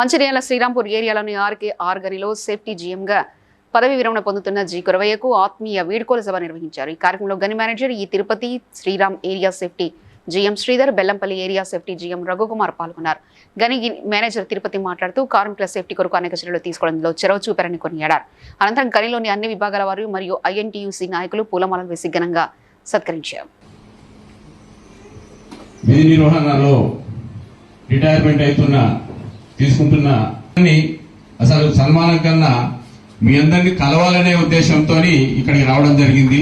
మంచిర్యాల శ్రీరాంపూర్ ఏరియాలోని ఆర్కే ఆర్గనిలో సేఫ్టీ జీఎంగా పదవి విరమణ పొందుతున్న జి కురవయ్యకు ఆత్మీయ వీడ్కోలు సభ నిర్వహించారు. ఈ కార్యక్రమంలో గని మేనేజర్ ఈ Tirupati Sriram area safety GM Sridhar Bellampalli area safety GM Raghukumar పాల్గొన్నారు. గని మేనేజర్ తిరుపతి మాట్లాడుతూ కార్మికుల సేఫ్టీ కొరకు అనేక చర్యలు తీసుకోవడంలో చొరవ చూపారని కొనియాడారు. అనంతరం గనిలోని అన్ని విభాగాల వారు మరియు ఐఎన్టీయూసీ నాయకులు పూలమాలలు వేసి ఘనంగా సత్కరించారు. నిర్వహణలో రిటైర్మెంట్ అవుతున్న తీసుకుంటున్న అసలు సన్మానం కన్నా మీ అందరినీ కలవాలనే ఉద్దేశంతో ఇక్కడికి రావడం జరిగింది.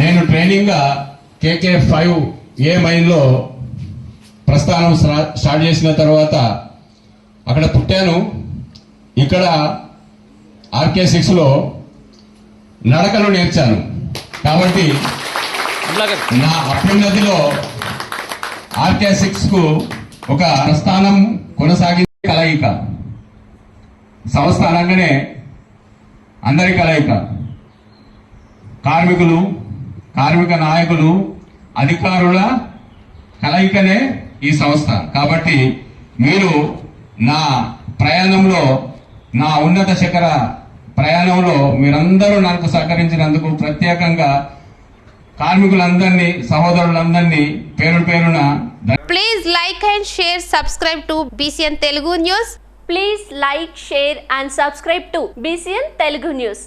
నేను ట్రైనింగ్గా కేకే ఫైవ్ ఏ మైన్లో ప్రస్థానం స్టార్ట్ చేసిన తర్వాత అక్కడ పుట్టాను. ఇక్కడ ఆర్కే సిక్స్లో నడకను నేర్చాను. కాబట్టి నా అభ్యున్నతిలో ఆర్కే సిక్స్కు ఒక ప్రస్థానం కొనసాగి కలయిక. సంస్థ అనగానే అందరి కలయిక. కార్మికులు కార్మిక నాయకులు అధికారుల కలయికనే ఈ సంస్థ. కాబట్టి మీరు నా ప్రయాణంలో నా ఉన్నత శిఖర ప్రయాణంలో మీరందరూ నాకు సహకరించినందుకు ప్రత్యేకంగా కార్మికులందరినీ సహోదరులందరినీ పేరు పేరున ధన్యవాదాలు Please like and share, subscribe to BCN Telugu News. Please like, share and subscribe to BCN Telugu News.